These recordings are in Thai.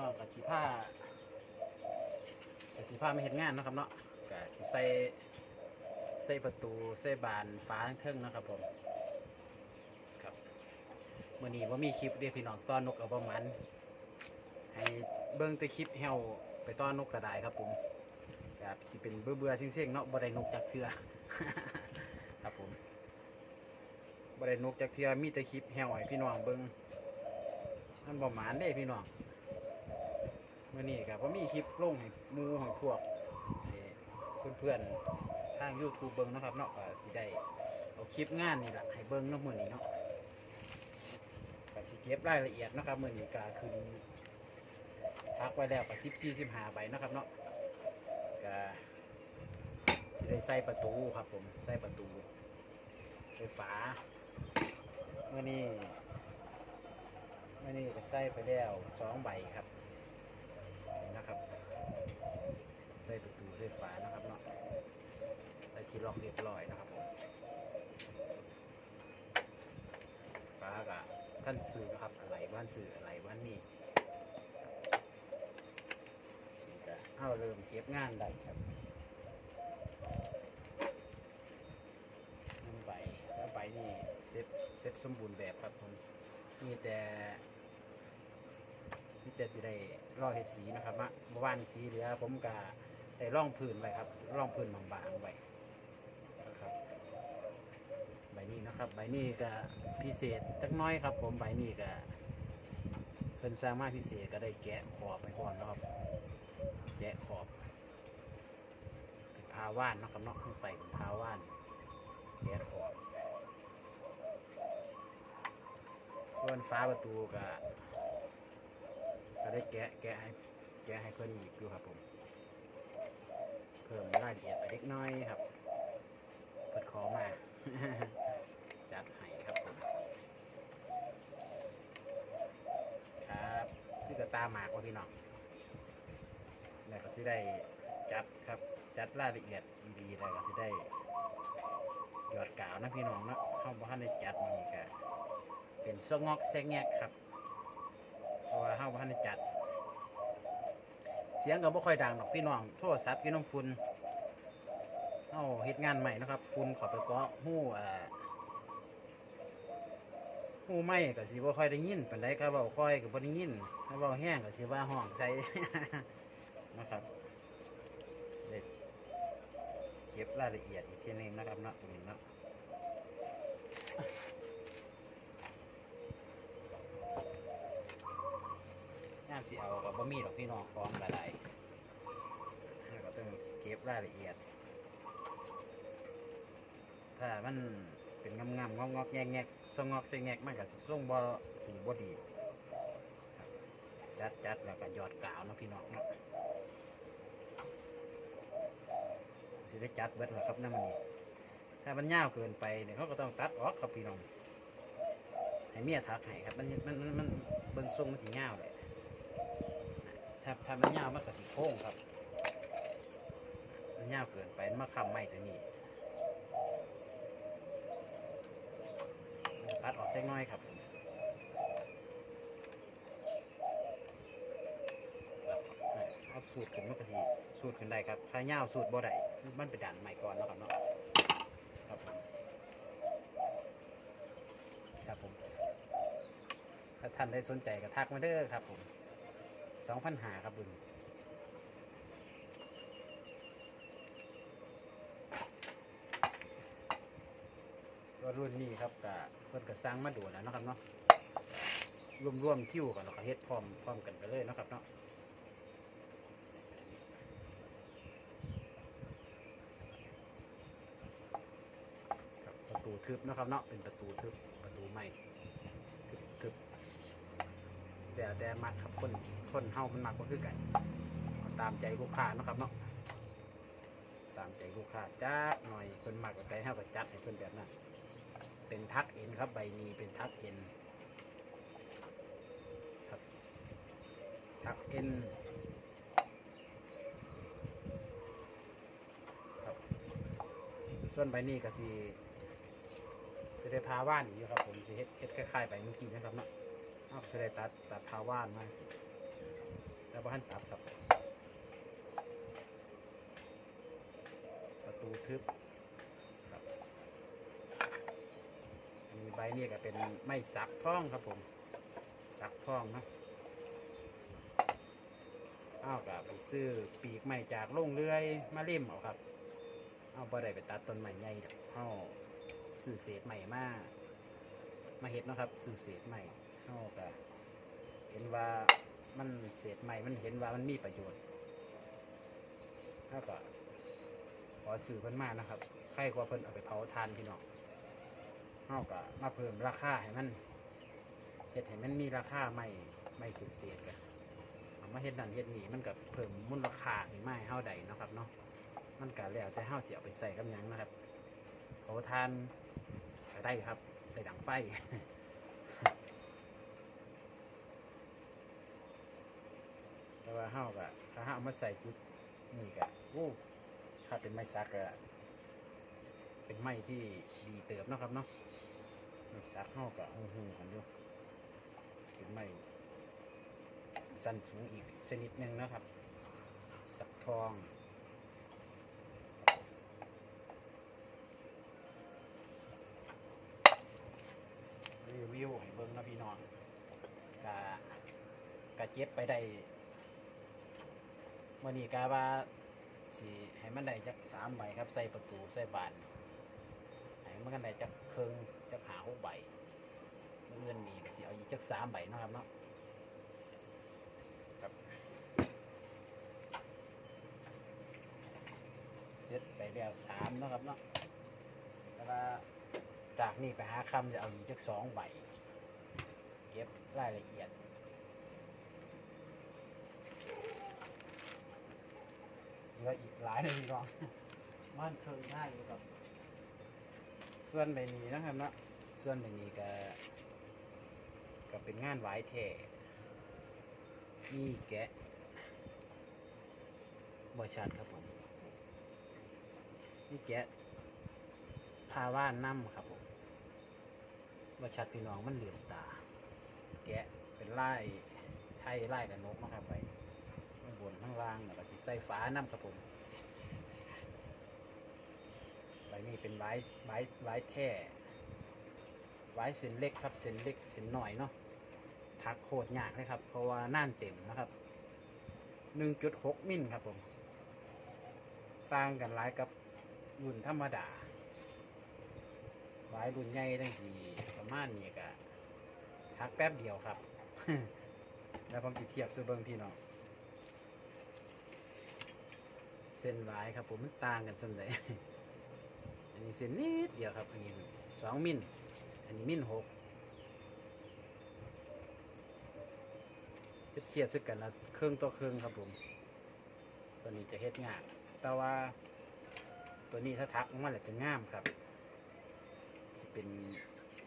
น้องกับสีผ้ากับสีผ้าไม่เห็นงานนะครับเนาะกับสีใส่ใส่ประตูใส่บานฟ้าทั้งเทิงนะครับผมครับมื่อนี้ว่ามีคลิปเรียกพี่น้องต้อนนกเอาประมาณให้เบิ้งต่คลิปเฮาไปต้อนนกกระไดครับผมแบบสิเป็นเบื่อเบื่อๆเซ็งๆเนาะบ่ได้นกจากเทือครับผมบ่ได้นกจากเทือมีต่คลิปเฮาให้พี่น้องเบิ้งมันบ่หมานเด้พี่น้อง มื่อนี้ก็บ่มีคลิปลงให้หมูให้พวกเพื่อนเพื่อนๆทาง YouTube เบิ่งนะครับเนาะก็สิได้เอาคลิปงานนี่แหละให้เบิ่งเนาะมื้อนี้เนาะก็สิเก็บรายละเอียดนะครับมื้อนี้ก็คือพักไว้แล้วก็14 15ใบเนาใบนะครับเนาะก็สิได้ใส่ประตูครับผมใส่ประตูไฟฟ้าเมื่อนี้เมื่อนี้ก็ใส่ไปแล้วสองใบครับนี่นะครับ ใส่ประตูใส่ฝานะครับเนาะใส่ที่ล็อกเรียบร้อยนะครับผมฝากะท่านซื้อนะครับอะไรบ้านซื้ออะไรบ้านนี่นี่ก็เอาเริ่มเก็บงานได้ครับนั่นใบแล้วใบนี่เซ็ตเซ็ตสมบูรณ์แบบครับผมมีแต่มีแต่สิได้รอเห็ดสีนะครับมะเมื่อวานสีเหลือผมก็ ได้ร่องพื้นไว้ครับร่องพื้นบางๆไว้นะครับใบนี้นะครับ ใบนี้ก็พิเศษจักน้อยครับ ผมใบนี้ก็เพิ่นสร้างมาพิเศษก็ได้แกะขอบไปก่อนนะครับแกะขอบเป็นพาว่านนะครับเนาะขึ้นไปเป็นพาว่านแกะขอบส่วนฟ้าประตูก็ก็ได้แกะแกะให้แกะให้เพื่อนอีกอยู่ครับผม พิ่มรายละเอียดไปเล็กน้อยครับเพิ่นขอมาจัดให้ครับผมครับนี่ก็ตามหมากว่าพี่น้องแล้วก็สิได้จัดครับจัดรายละเอียดดีๆแล้วก็สิได้หยอดกาวนะพี่น้องเนาะเข้าบ้านได้จัดนี่ก็เป็นซงอกแซงแงกครับเพราะว่าเฮาบ่ทันได้จัด เสียงก็บ่ค่อยดังดอกพี่น้อง โทรศัพท์พี่น้องฝุ่นเฮาเฮ็ดงานใหม่นะครับฝุ่นขอไปเกาะหู้อ่อหู้ไม้ก็สิบ่ค่อยได้ยินปานใดก็เว้าค่อยก็บ่ได้ยินถ้าเว้าแห้งก็สิว่าห้องใส่ นะครับเด็ดเก็บรายละเอียดอีกทีนึงนะครับเนาะตรงนี้เนาะามสิเอากับบะหมี่ดอกพี่น้องของหลายๆแล้วก็ต้องเก็บรายละเอียด ถ้ามันเป็นงามๆงอกๆแงกๆซงงอกใส่แงกมันก็ส่งบ่ถูบ่ดีจัดจัดแล้วก็หยอดกาวนะพี่น้องเนาะสิได้จัดเบิดแล้วครับน้ำมันนี่ถ้ามันยาวเกินไปเนี่ยเขาก็ต้องตัดออกครับพี่น้องให้เมียทักให้ครับมันมันมันมันเบิ่งทรงมันสิยาเลย ถ้าถ้ามันยาวมันก็สิโค้งครับ มันยาวเกินไปมันมาค้ำไม้ตัวนี้ตัดออกได้น้อยครับเอาสูตรขึ้นมันก็สิสูตรขึ้นได้ครับ ถ้ายาวสูตรบ่ได้มันไปดันใหม่ก่อนเนาะครับเนาะครับผมครับผม ถ้าท่านได้สนใจก็ทักมาเด้อครับผม สองพันหาครับบุญก็รุ่นนี้ครับก็เพิ่นก็สร้างมาดูแล้วนะครับเนาะรวมรวมๆคิวกันแล้วก็เฮ็ดพร้อมพร้อมกันไปเลยนะครับเนาะประตูทึบนะครับเนาะเป็นประตูทึบประตูใหม่ทึบทึบ แต่แต่มักครับคนคนเฮามันมักก็คือกัน ตามใจลูกค้าเนาะครับเนาะตามใจลูกค้าจักหน่อยเพิ่นมักก็ไปเฮาก็จัดให้เพิ่นแบบนั้นเป็นทักเอ็นครับใบนี้เป็นทักเอ็นครับทักเอ็นครับส่วนใบนี้ก็สิสิได้พาว่านอยู่ครับผมสิเฮ็ดเฮ็ดคล้ายๆใบเมื่อกี้นะครับเนาะ อาจะได้ตัดตัดทาว่านมาสิแล้วบ้านตับครับ ประตูทึบครับมีใบนี่ก็เป็นไม้สักท่องครับผม สักท่องนาะอ้าวกับไปซื้อปีกไม้จากโรงเรือยมาเล่มเอาครับ เอาบ่ได้ไปตัดต้นไม้ใหญ่เอาซื้อเศษใหม่มามาเห็ดนะครับซื้อเศษใหม่ เอาก็เห็นว่ามันเศษใหม่มันเห็นว่ามันมีประโยชน์แล้วก็ขอสื่อเพิ่นมานะครับใครกว่าเพิ่นเอาไปเผาทานพี่น้องเฮาก็มาเพิ่มราคาให้มันเฮ็ดให้มันมีราคาไม่ไม่เสียเสียกันเอามาเฮ็ดนั่นเฮ็ดนี่มันก็เพิ่มมูลค่าให้ไม้เฮาได้เนะครับเนาะมันก็แล้วแต่เฮาเสิเอาไปใส่กับยังนะครับเผาทานได้ครับได้ดังไฟ แต่ ว่าเฮาก็ถ้าเฮาเอามาใส่จุดนี่ก็โอ้ถ้าเป็นไม้สักก็เป็นไม้ที่ดีเติบนะครับเนาะไม้สักเขาก็หูหูกันอยู่เป็นไม้สั้นสูงอีกชนิดหนึ่งนะครับ สักทองรีวิวให้เบิ้งนาะพี่น้องกะกะเจ็บไปได้ มื่อนี้กาว่าสีให้มันได้จักสามใบครับ ใส่ประตูใส่บานให้มันกันได้จักเครื่องจักหาหกใบเงินนี่ก็สิเอาอีกจักสามใบเนาะครับเนาะครับเสร็จไปแล้วสามเนาะครับเนาะแต่ว่าจากนี้ไปหาคำจะเอาอีกจักสองใบ เก็บรายละเอียด เหลืออีกหลายเลยพี่น้อง มันเคยง่ายอยู่ครับส่วนใบนี้นะครับเนาะส่วนใบนี้ก็ก็เป็นงานหวายแท่มีแกะบริชัดครับผมมีแกะพาว่านน้ำครับผมบริชัดพี่น้องมันเหลือมตา แกะเป็นไล่ไทยไล่กับนกนะครับไปข้าง บนข้างล่างแล้วก็สิใส่ฟ้าน้ำครับผมใบนี้เป็นไว้ไว้ไว้แท่ไว้เส้นเล็กครับเส้นเล็กเส้นหน่อยเนาะทักโคตรยากเลยครับเพราะว่าน่านเต็มนะครับ1.6มิลครับผมต่างกันหลายกับรุ่นธรรมดาไว้รุ่นใหญ่ตั้งทีประมาณนี้ก็ทักแป๊บเดียวครับ แล้วผมจะเทียบซื้อเบิ้งพี่น้อง เส้นหวายครับผมมันต่างกันส่วนใหญ่อันนี้เส้นนิดเดียวครับ อันนี้สองมิลอันนี้มิลหกเทียบซึ่งกันละเครื่องต่อเครื่องครับผม ตัวนี้จะเฮ็ดงานแต่ว่า ตัวนี้ถ้าทักออกมาแล้วจะง่ามครับสิเป็น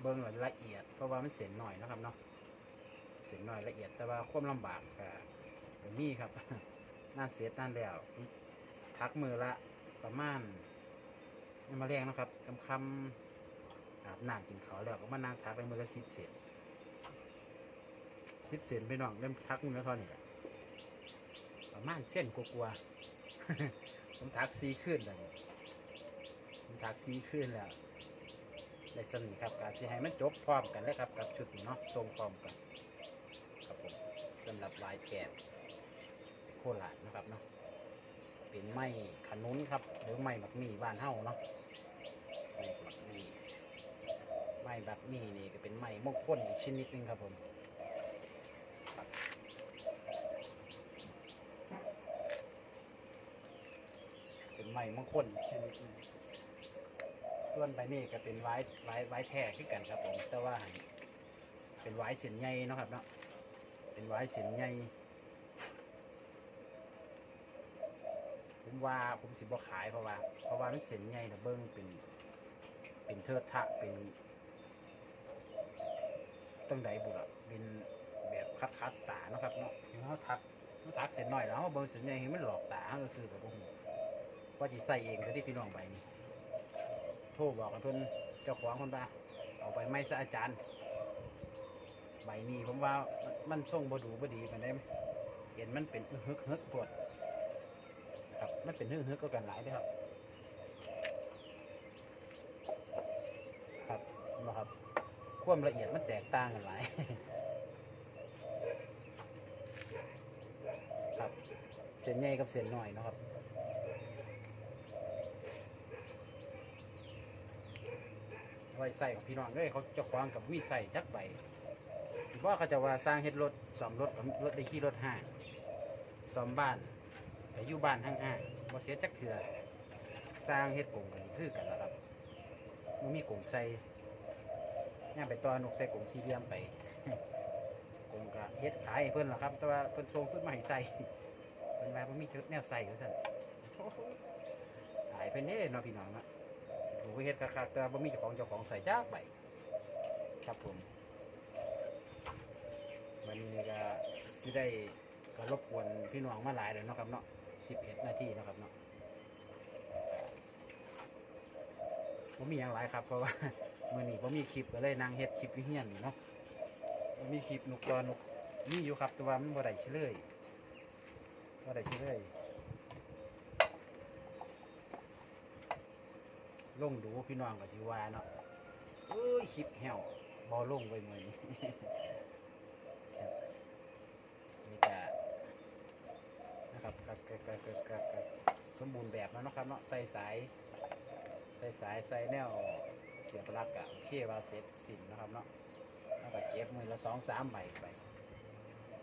เบิ้งละเอียด เพราะว่ามันเส้นหน่อยนะครับเนาะเส้นหน่อยละเอียดแต่ว่าความลำบากก็ก็มีครับน่าเสียนั่นแล้ว ทักมือละประมาณมาแรงนะครับคำคำอาบน้ำกินเขาแล้วก็มานั่งทักไปมือละสิบเศษสิบเศษไปน้องเริ่มทักมือละเท่านี้แหละประมาณเส้นกลัวๆผมทักซีขึ้นแล้วผมทักซีขึ้นแล้วได้สนิทครับการสีให้มันจบพร้อมกันเลยครับกับชุดนี้เนาะทรงพร้อมกัน ครับผมสำหรับลายแกบโคราชนะครับเนาะ เป็นไม้ขนุนครับ หรือไม้บักมี่บ้านเฮาเนาะไม้บักมี่ไม้บักมี่นี่ก็เป็นไม้มงคลอีกชนิดหนึงครับผมเป็นไม้มงคลอีกชนิดหนึงส่วนใบนี้ก็เป็นไว้ไว้ไว้แท้ขึ้นกันครับผมแต่ว่าเป็นไว้เส้นใหญ่เนาะครับเนาะเป็นไว้เส้นใหญ่ ผม ว่าผมสิบ่ขายเพราะว่า เพราะว่ามันเส้นใหญ่นะเบิ้งเป็น เป็นเทิดทะเป็นตั้งใดบุระเป็นแบบคัดคัดตาเนาะครับเนาะเขาทักเขาทักเส้นหน่อยแล้วเขาเบิ้งเส้นใหญ่ให้มันหลอกตาเขาซื้อกับผมว่าจิใส่เองซะที่พี่น้องใบนี้โทรบอกกับเพิ่นเจ้าของคนว่าเอาไปไม่ซะอาจารย์ ใบนี้ผมว่ามันส่งบดูบดีกันได้ไหมเห็นมันเป็นฮึกฮึกปวด มันเป็นฮึกฮึกก็กันหลายเลยครับ ครับนบ่ครับ ความละเอียดมันแตกต่างกันหลาย ครับ เส้นใหญ่กับเส้นน้อยนะครับไว้ใส่ของพี่น้องเลยเขาจะควางกับมีใส่จักใบว่าเขาจะว่าสร้างเฮ็ดรถซ่อมรถกับรถได้ขี่รถห้างซ่อมบ้าน แต่อยู่บ้านห้างๆบ่เสียจักเถื่อสร้างเฮ็ดกงกันคือกันแล้วครับมันมีกลงใส่ย่างไปตอนกใส่กลงสี่เหลี่ยมไปกงก็เฮ็ดขายเพิ่นล่ะครับ แต่ว่าเพิ่นส่งขึ้นมาให้ใส่เพิ่นว่าบ่มีจุดแนวใส่ว่าซั่นโอ้โหายไปเน่เนาะพี่น้องเนาะผมก็เฮ็ดคักๆแต่ว่าบ่มีเจ้าของเจ้าของใส่จ้าใบครับผมวันนี้ก็สิได้ก็รบกวนพี่น้องมาหลายเลยเนาะครับเนาะ 11 นาทีนะครับเนาะผมมีอย่างหลายครับ เพราะว่ามื้อนี้ผมมีคลิปก็เลยนั่งเฮ็ดคลิปอยู่เฮียนเนาะบ่มีคลิปนกตอนกมีอยู่ครับแต่ว่ามันบ่ได้ชื่อเลยบ่ได้ชื่อเลยลงดูพี่น้องก็สิวาเนาะเอ้ยคลิปแหวบอลงไว้มือนี้ ครับนี่ก็ นะครับก็ก็ก็ก็ก็ก็สมบูรณ์แบบแล้วเนาะครับเนาะใส่สายใส่สายใส่แนวเสียบปลั๊กอะโอเควาเสร็จสิ้นนะครับเนาะแล้วก็เก็บมือละสองสามใบไป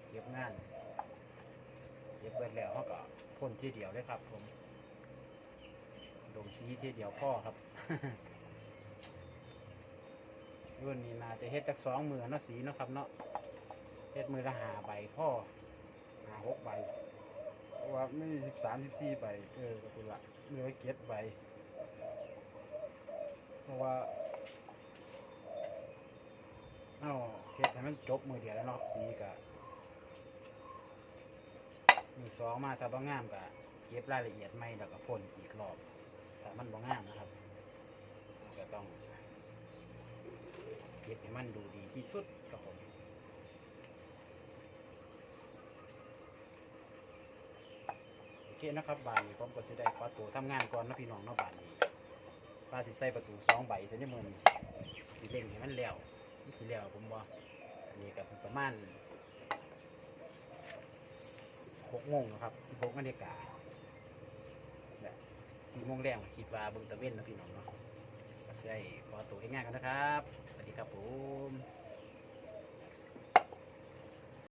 เก็บงานเก็บเบิดแล้วเขาก็พ่นที่เดียวเลยครับผมดมสีที่เดียวพ่อครับรุ่นนี้น่าจะเฮ็ดจากสองมือเนาะสีเนาะครับเนาะเฮ็ดมือละหาใบพ่อหาหกใบ ว่าไม่สิบสามสิบสี่ใบเออก็เป็นละมือไว้เก็ดใบเพราะว่าเอ้าเฮ็ดให้มันจบมือเดียวแล้วเนาะสีกะมือสองมาถ้าบ้างงามกะเก็บรายละเอียดไม่แล้วก็พ่นอีกรอบแต่มันบ่งามนะครับก็ต้องเก็บให้มันดูดีที่สุดครับผมโอ เคนะครับบานนี้ผมก็สิได้ขอตัวทำงานก่อนนะพี่น้องเนาะบานนี้ปลาสิใส่ประตูสองใบเส้นในมือนี้สิเล่งให้มันแล้วมันสิแล้วผมว่าอันนี้ก็ประมาณหกโมงนะครับสิบหกนาฬิกาสี่โมงแรงคิดว่าเบิ่งตะเว้นนะพี่น้องเนาะก็ใช่ขอตัวให้ง่ายกันนะครับสวัสดีครับผม